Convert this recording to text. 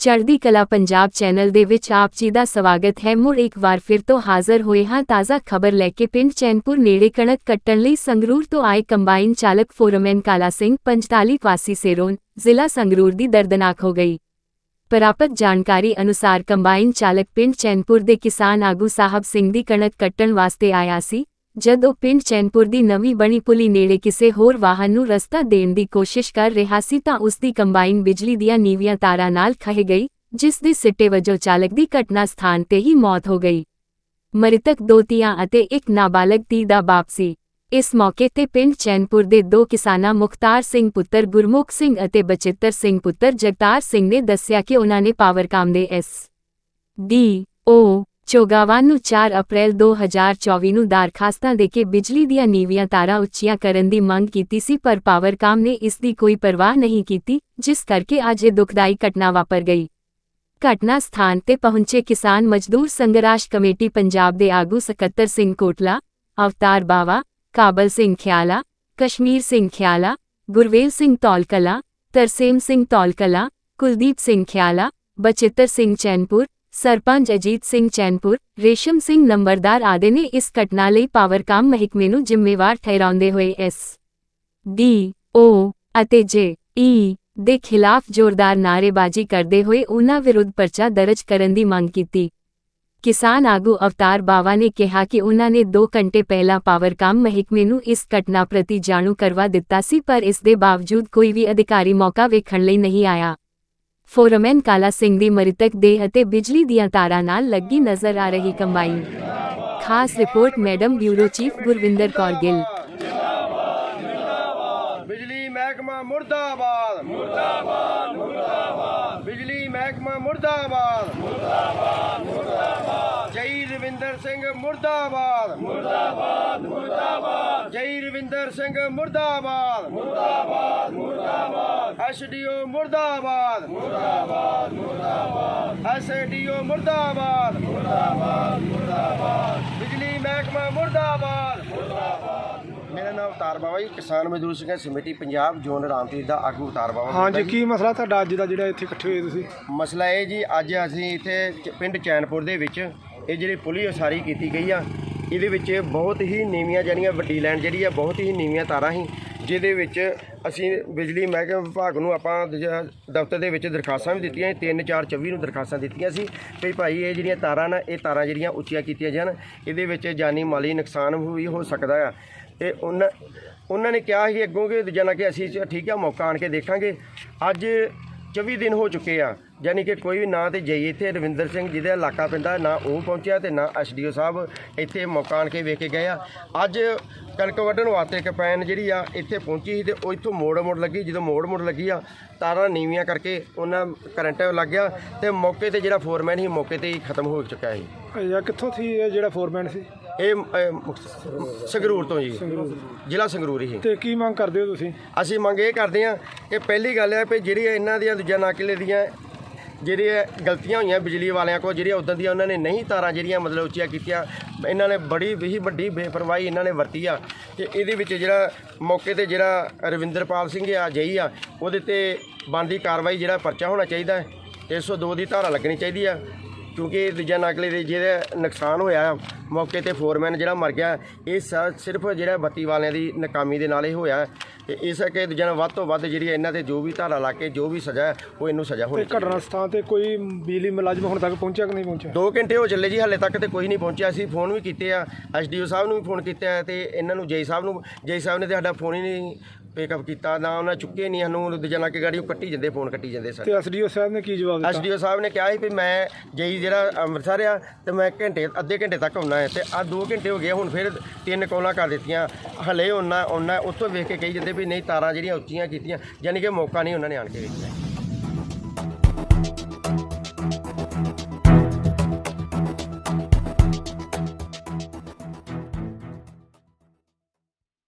ਚੜ੍ਹਦੀ ਕਲਾ ਪੰਜਾਬ ਚੈਨਲ ਦੇ ਵਿੱਚ ਆਪ ਜੀ ਦਾ ਸਵਾਗਤ ਹੈ। ਮੁੜ ਇੱਕ ਵਾਰ ਫਿਰ ਤੋਂ ਹਾਜ਼ਰ ਹੋਏ ਹਾਂ ਤਾਜ਼ਾ ਖਬਰ ਲੈ ਕੇ ਪਿੰਡ ਚੈਨਪੁਰ ਨੇੜੇ ਕਣਕ ਕੱਟਣ ਲਈ ਸੰਗਰੂਰ ਤੋਂ ਆਏ ਕੰਬਾਈਨ ਚਾਲਕ ਫੋਰਮੈਨ ਕਾਲਾ ਸਿੰਘ 45 ਵਾਸੀ ਸੇਰੋਨ ਜ਼ਿਲ੍ਹਾ ਸੰਗਰੂਰ ਦੀ ਦਰਦਨਾਕ ਹੋ ਗਈ। ਪ੍ਰਾਪਤ ਜਾਣਕਾਰੀ ਅਨੁਸਾਰ ਕੰਬਾਈਨ ਚਾਲਕ ਪਿੰਡ ਚੈਨਪੁਰ ਦੇ ਕਿਸਾਨ ਆਗੂ ਸਾਹਿਬ ਸਿੰਘ ਦੀ ਕਣਕ ਕੱਟਣ ਵਾਸਤੇ ਆਇਆ ਸੀ। ਜਦ ਉਹ ਪਿੰਡ ਚੈਨਪੁਰ ਦੀ ਨਵੀਂ ਬਣੀ ਪੁਲੀ ਨੇੜੇ ਕਿਸੇ ਹੋਰ ਵਾਹਨ ਨੂੰ ਰਸਤਾ ਦੇਣ ਦੀ ਕੋਸ਼ਿਸ਼ ਕਰ ਰਿਹਾ ਸੀ ਤਾਂ ਉਸ ਦੀ ਕੰਬਾਈਨ ਬਿਜਲੀ ਦੀਆਂ ਨੀਵੀਆਂ ਤਾਰਾਂ ਨਾਲ ਖਹਿ ਗਈ, ਜਿਸ ਦੇ ਸਿੱਟੇ ਵਜੋਂ ਚਾਲਕ ਦੀ ਘਟਨਾ ਸਥਾਨ ਤੇ ਹੀ ਮੌਤ ਹੋ ਗਈ। ਮ੍ਰਿਤਕ ਦੋ ਧੀਆਂ ਅਤੇ ਇੱਕ ਨਾਬਾਲਗ ਧੀ ਦਾ ਬਾਪ ਸੀ। ਇਸ ਮੌਕੇ ਤੇ ਪਿੰਡ ਚੈਨਪੁਰ ਦੇ ਦੋ ਕਿਸਾਨਾਂ ਮੁਖਤਾਰ ਸਿੰਘ ਪੁੱਤਰ ਗੁਰਮੁਖ ਸਿੰਘ ਅਤੇ ਬਚਿੱਤਰ ਸਿੰਘ ਪੁੱਤਰ ਜਗਤਾਰ ਸਿੰਘ ਨੇ ਦੱਸਿਆ ਕਿ ਉਹਨਾਂ ਨੇ ਪਾਵਰਕਾਮ ਦੇ ਐਸ ਡੀ ਓ ਚੋਗਾਵਾਨ ਨੂੰ 4 ਅਪ੍ਰੈਲ 2024 ਨੂੰ ਦਰਖਾਸਤਾਂ ਦੇ ਕੇ ਬਿਜਲੀ ਦੀਆਂ ਨੀਵੀਆਂ ਤਾਰਾਂ ਉੱਚੀਆਂ ਕਰਨ ਦੀ ਮੰਗ ਕੀਤੀ ਸੀ, ਪਰ ਪਾਵਰਕਾਮ ਨੇ ਇਸ ਦੀ ਕੋਈ ਪਰਵਾਹ ਨਹੀਂ ਕੀਤੀ, ਜਿਸ ਕਰਕੇ ਅੱਜ ਇਹ ਦੁਖਦਾਈ ਘਟਨਾ ਵਾਪਰ ਗਈ। ਘਟਨਾ ਸਥਾਨ ਤੇ ਪਹੁੰਚੇ ਕਿਸਾਨ ਮਜ਼ਦੂਰ ਸੰਘਰਾਸ਼ ਕਮੇਟੀ ਪੰਜਾਬ ਦੇ ਆਗੂ ਸਕੱਤਰ ਸਿੰਘ ਕੋਟਲਾ, ਅਵਤਾਰ ਬਾਵਾ, ਕਾਬਲ ਸਿੰਘ ਖਿਆਲਾ, ਕਸ਼ਮੀਰ ਸਿੰਘ ਖਿਆਲਾ, ਗੁਰਵੇਲ ਸਿੰਘ ਤੌਲਕਲਾ, ਤਰਸੇਮ ਸਿੰਘ ਤੌਲਕਲਾ, ਕੁਲਦੀਪ ਸਿੰਘ ਖਿਆਲਾ, ਬਚਿੱਤਰ ਸਿੰਘ ਚੈਨਪੁਰ ਸਰਪੰਚ ਅਜੀਤ ਸਿੰਘ ਚੈਨਪੁਰ, ਰੇਸ਼ਮ ਸਿੰਘ ਨੰਬਰਦਾਰ ਆਦਿ ਨੇ ਇਸ ਘਟਨਾ ਲਈ ਪਾਵਰਕਾਮ ਮਹਿਕਮੇ ਨੂੰ ਜ਼ਿੰਮੇਵਾਰ ਠਹਿਰਾਉਂਦੇ ਹੋਏ ਐਸ, ਡੀ, ਓ ਅਤੇ ਜੇ, ਈ ਦੇ ਖਿਲਾਫ ਜ਼ੋਰਦਾਰ ਨਾਅਰੇਬਾਜ਼ੀ ਕਰਦੇ ਹੋਏ ਉਨ੍ਹਾਂ ਵਿਰੁੱਧ ਪਰਚਾ ਦਰਜ ਕਰਨ ਦੀ ਮੰਗ ਕੀਤੀ। ਕਿਸਾਨ ਆਗੂ ਅਵਤਾਰ ਬਾਵਾ ਨੇ ਕਿਹਾ ਕਿ ਉਨ੍ਹਾਂ ਨੇ 2 ਘੰਟੇ ਪਹਿਲਾਂ ਪਾਵਰਕਾਮ ਮਹਿਕਮੇ ਨੂੰ ਇਸ ਘਟਨਾ ਪ੍ਰਤੀ ਜਾਣੂ ਕਰਵਾ ਦਿੱਤਾ ਸੀ, ਪਰ ਇਸ ਦੇ ਬਾਵਜੂਦ ਕੋਈ ਵੀ ਅਧਿਕਾਰੀ ਮੌਕਾ ਵੇਖਣ ਲਈ ਨਹੀਂ ਆਇਆ। ਫੋਰਮੈਨ ਕਾਲਾ ਸਿੰਘ ਦੀ ਮ੍ਰਿਤਕ ਦੇਹ ਅਤੇ ਬਿਜਲੀ ਦੀਆਂ ਤਾਰਾਂ ਨਾਲ ਲੱਗੀ ਨਜ਼ਰ ਆ ਰਹੀ ਕੰਬਾਈਨ। ਖਾਸ report madam bureau chief Gurvinder Kaur Gill. ਬਿਜਲੀ ਮਹਿਕਮਾ ਮੁਰਦਾਬਾਦ। ਮੁਰਦਾਬਾਦ ਮੁਰਦਾਬਾਦ। ਬਿਜਲੀ ਮਹਿਕਮਾ ਮੁਰਦਾਬਾਦ। ਮੁਰਦਾਬਾਦ ਮੁਰਦਾਬਾਦ। ਜੈ ਰਵਿੰਦਰ ਸਿੰਘ ਮੁਰਦਾਬਾਦ। ਮੁਰਦਾਬਾਦ ਮੁਰਦਾਬਾਦ। ਜੈ ਰਵਿੰਦਰ ਸਿੰਘ ਮੁਰਦਾਬਾਦ। ਮੁਰਦਾਬਾਦ ਮੁਰਦਾਬਾਦ। ਐਸਡੀਓ ਮੁਰਦਾਬਾਦ। ਮੁਰਦਾਬਾਦ ਮੁਰਦਾਬਾਦ। ਐਸਡੀਓ ਮੁਰਦਾਬਾਦ। ਮੁਰਦਾਬਾਦ ਮੁਰਦਾਬਾਦ। ਬਿਜਲੀ ਮਹਿਕਮਾ ਮੁਰਦਾਬਾਦ। ਮੇਰਾ ਨਾਮ ਅਵਤਾਰ ਬਾਵਾ ਜੀ ਕਿਸਾਨ ਮਜ਼ਦੂਰ ਸੰਘਰਸ਼ ਕਮੇਟੀ ਪੰਜਾਬ ਜ਼ੋਨ ਰਾਮਪੀਰ ਦਾ ਆਗੂ ਅਵਤਾਰ ਬਾਵਾ। ਹਾਂਜੀ। ਕੀ ਮਸਲਾ ਤੁਹਾਡਾ ਅੱਜ ਦਾ ਜਿਹੜਾ ਇੱਥੇ ਇਕੱਠੇ ਹੋਏ ਤੁਸੀਂ? ਮਸਲਾ ਇਹ ਜੀ ਅੱਜ ਅਸੀਂ ਇੱਥੇ ਚ- ਪਿੰਡ ਚੈਨਪੁਰ ਦੇ ਵਿੱਚ ਇਹ ਜਿਹੜੀ ਪੁਲੀ ਉਸਾਰੀ ਕੀਤੀ ਗਈ ਆ ਇਹਦੇ ਵਿੱਚ ਬਹੁਤ ਹੀ ਨੀਵੀਆਂ ਜਿਹੜੀਆਂ ਵੱਡੀ ਲਾਈਨ ਜਿਹੜੀ ਆ ਬਹੁਤ ਹੀ ਨੀਵੀਆਂ ਤਾਰਾਂ ਸੀ। ਜਿਹਦੇ ਵਿੱਚ ਅਸੀਂ ਬਿਜਲੀ ਮਹਿਕਮੇ ਵਿਭਾਗ ਨੂੰ ਆਪਾਂ ਦੂਜਾ, ਦਫ਼ਤਰ ਦੇ ਵਿੱਚ ਦਰਖਾਸਤਾਂ ਵੀ ਦਿੱਤੀਆਂ 3 4 24 ਨੂੰ ਦਰਖਾਸਤਾਂ ਦਿੱਤੀਆਂ ਸੀ। ਵੀ ਭਾਈ, ਇਹ ਜਿਹੜੀਆਂ ਤਾਰਾਂ ਨਾ, ਇਹ ਤਾਰਾਂ ਜਿਹੜੀਆਂ ਉੱਚੀਆਂ ਕੀਤੀਆਂ ਜਾਣ, ਇਹਦੇ ਵਿੱਚ ਜਾਨੀ ਮਾਲੀ ਨੁਕਸਾਨ ਵੀ ਹੋ ਸਕਦਾ ਆ। ਤੇ ਉਹਨਾਂ ਉਹਨਾਂ ਨੇ ਕਿਹਾ ਸੀ ਅੱਗੋਂ ਕਿ ਦੂਜਾ ਕਿ ਅਸੀਂ ਚ- ਠੀਕ ਆ, ਮੌਕਾ ਆਣ ਕੇ ਦੇਖਾਂਗੇ। ਅੱਜ 24 ਦਿਨ ਹੋ ਚੁੱਕੇ ਆ, ਯਾਨੀ ਕਿ ਕੋਈ ਵੀ ਨਾ ਤੇ ਜਈ ਇੱਥੇ ਰਵਿੰਦਰ ਸਿੰਘ ਜਿਹਦੇ ਇਲਾਕਾ ਪੈਂਦਾ ਨਾ ਉਹ ਪਹੁੰਚਿਆ ਤੇ ਨਾ ਐਸਡੀਓ ਸਾਹਿਬ ਇੱਥੇ ਮੌਕਾ ਆਣ ਕੇ ਵੇਖ ਕੇ ਗਏ ਆ। ਅੱਜ ਕਣਕ ਵੱਢਣ ਵਾਸਤੇ ਕਪੈਨ ਜਿਹੜੀ ਆ, ਇੱਥੇ ਪਹੁੰਚੀ ਸੀ ਤੇ ਉਹ ਇੱਥੋਂ ਮੋੜ ਮੋੜ ਲੱਗੀ, ਜਦੋਂ ਮੋੜ ਮੋੜ ਲੱਗੀ ਆ, ਤਾਰਾਂ ਨੀਵੀਆਂ ਕਰਕੇ ਉਹਨਾਂ ਕਰੰਟ ਲੱਗ ਗਿਆ ਤੇ ਮੌਕੇ ਤੇ ਜਿਹੜਾ ਫੋਰਮੈਨ ਸੀ, ਮੌਕੇ ਤੇ ਹੀ ਖਤਮ ਹੋ ਚੁੱਕਾ ਸੀ। ਇਹ ਕਿੱਥੋਂ ਸੀ ਇਹ ਜਿਹੜਾ ਫੋਰਮੈਨ ਸੀ? ਇਹ ਅਹ, ਸੰਗਰੂਰ ਤੋਂ ਜੀ। ਜ਼ਿਲ੍ਹਾ ਸੰਗਰੂਰ ਹੀ। ਤੇ ਕੀ ਮੰਗ ਕਰਦੇ ਹੋ ਤੁਸੀਂ? ਅਸੀਂ ਮੰਗ ਇਹ ਕਰਦੇ ਹਾਂ ਕਿ ਪਹਿਲੀ ਗੱਲ ਹੈ ਵੀ ਜਿਹੜੀ ਇਹਨਾਂ ਦੀਆਂ ਦੂਜਾ ਨਾਕਿਲੇ ਦੀਆਂ ਜਿਹੜੀਆਂ ਗਲਤੀਆਂ ਹੋਈਆਂ ਬਿਜਲੀ ਵਾਲਿਆਂ ਕੋਲ ਜਿਹੜੀਆਂ ਉਦੋਂ ਦੀਆਂ ਉਹਨਾਂ ਨੇ ਨਹੀਂ ਤਾਰਾਂ ਜਿਹੜੀਆਂ ਮਤਲਬ ਉੱਚੀਆਂ ਕੀਤੀਆਂ ਇਹਨਾਂ ਨੇ ਬੜੀ ਵੀ ਵੱਡੀ ਬੇਪਰਵਾਹੀ ਇਹਨਾਂ ਨੇ ਵਰਤੀ ਆ। ਤੇ ਇਹਦੇ ਵਿੱਚ ਜਿਹੜਾ ਮੌਕੇ ਤੇ ਜਿਹੜਾ ਰਵਿੰਦਰਪਾਲ ਸਿੰਘ ਆ ਜਈ ਆ ਉਹਦੇ ਤੇ ਬਣਦੀ ਕਾਰਵਾਈ ਜਿਹੜਾ ਪਰਚਾ ਹੋਣਾ ਚਾਹੀਦਾ ਹੈ। 302 ਦੀ ਧਾਰਾ ਲੱਗਣੀ ਚਾਹੀਦੀ ਆ। ਕਿਉਂਕਿ ਦੂਜਾ ਨਕਲੇ ਦੇ ਜਿਹੜਾ ਨੁਕਸਾਨ ਹੋਇਆ ਮੌਕੇ ਤੇ ਫੋਰਮੈਨ ਜਿਹੜਾ ਮਰ ਗਿਆ ਇਹ ਸਿਰਫ ਜਿਹੜਾ ਬੱਤੀ ਵਾਲਿਆਂ ਦੀ ਨਾਕਾਮੀ ਦੇ ਨਾਲ ਹੀ ਹੋਇਆ। ਤੇ ਇਸ ਕਰਕੇ ਦੂਜਾ ਨਾਲ ਵੱਧ ਤੋਂ ਵੱਧ ਜਿਹੜੀ ਇਹਨਾਂ ਤੇ ਜੋ ਵੀ ਧਾਰਾ ਲਾ ਕੇ ਜੋ ਵੀ ਸਜ਼ਾ ਹੈ, ਉਹ ਇਹਨੂੰ ਸਜ਼ਾ ਹੋਣੀ ਘਟਨਾ ਸਥਾਨ ਤੇ ਕੋਈ ਬਿਜਲੀ ਮੁਲਾਜ਼ਮ ਹੁਣ ਤੱਕ ਪਹੁੰਚਿਆ ਕਿ ਨਹੀਂ ਪਹੁੰਚਿਆ? ਦੋ ਘੰਟੇ ਹੋ ਚੱਲੇ ਜੀ ਹਾਲੇ ਤੱਕ ਤੇ ਕੋਈ ਨਹੀਂ ਪਹੁੰਚਿਆ। ਸੀ ਫੋਨ ਵੀ ਕੀਤੇ ਆ ਐਸਡੀਓ ਸਾਹਿਬ ਨੂੰ ਵੀ ਫੋਨ ਕੀਤਾ ਹੈ ਤੇ ਇਹਨਾਂ ਨੂੰ ਜੈ ਸਾਹਿਬ ਨੂੰ ਜੈ ਸਾਹਿਬ ਨੇ ਤੇ ਸਾਡਾ ਫੋਨ ਹੀ ਨਹੀਂ ਪਿਕਅਪ ਕੀਤਾ ਨਾ ਉਹਨਾਂ ਚੁੱਕੇ ਨਹੀਂ ਸਾਨੂੰ ਦੂਜਾ ਕਿ ਗਾੜੀ ਉਹ ਕੱਟੀ ਜਾਂਦੇ ਫੋਨ ਕੱਟੀ ਜਾਂਦੇ ਸਰ। ਤੇ ਐਸਡੀਓ ਸਾਹਿਬ ਨੇ ਕੀ ਜਵਾਬ ਦਿੱਤਾ? ਐਸਡੀਓ ਸਾਹਿਬ ਨੇ ਕਿਹਾ ਸੀ ਵੀ ਮੈਂ ਜਈ ਜਿਹੜਾ ਅੰਮ੍ਰਿਤਸਰ ਆ ਤੇ ਮੈਂ ਘੰਟੇ ਅੱਧੇ ਘੰਟੇ ਤੱਕ ਆਉਣਾ ਹੈ ਤੇ ਆ 2 ਘੰਟੇ ਹੋ ਗਏ ਹੁਣ ਫਿਰ ਤਿੰਨ ਕੋਲਾਂ ਕਰ ਦਿੱਤੀਆਂ। ਹਲੇ ਉਹਨਾਂ ਉਹਨਾਂ ਉੱਥੋਂ ਵੇਖ ਕੇ ਕਹੀ ਜਾਂਦੇ ਵੀ ਨਹੀਂ ਤਾਰਾਂ ਜਿਹੜੀਆਂ ਉੱਚੀਆਂ ਕੀਤੀਆਂ ਯਾਨੀ ਕਿ ਮੌਕਾ ਨਹੀਂ ਉਹਨਾਂ ਨੇ ਆਣ ਕੇ ਵੇਖਿਆ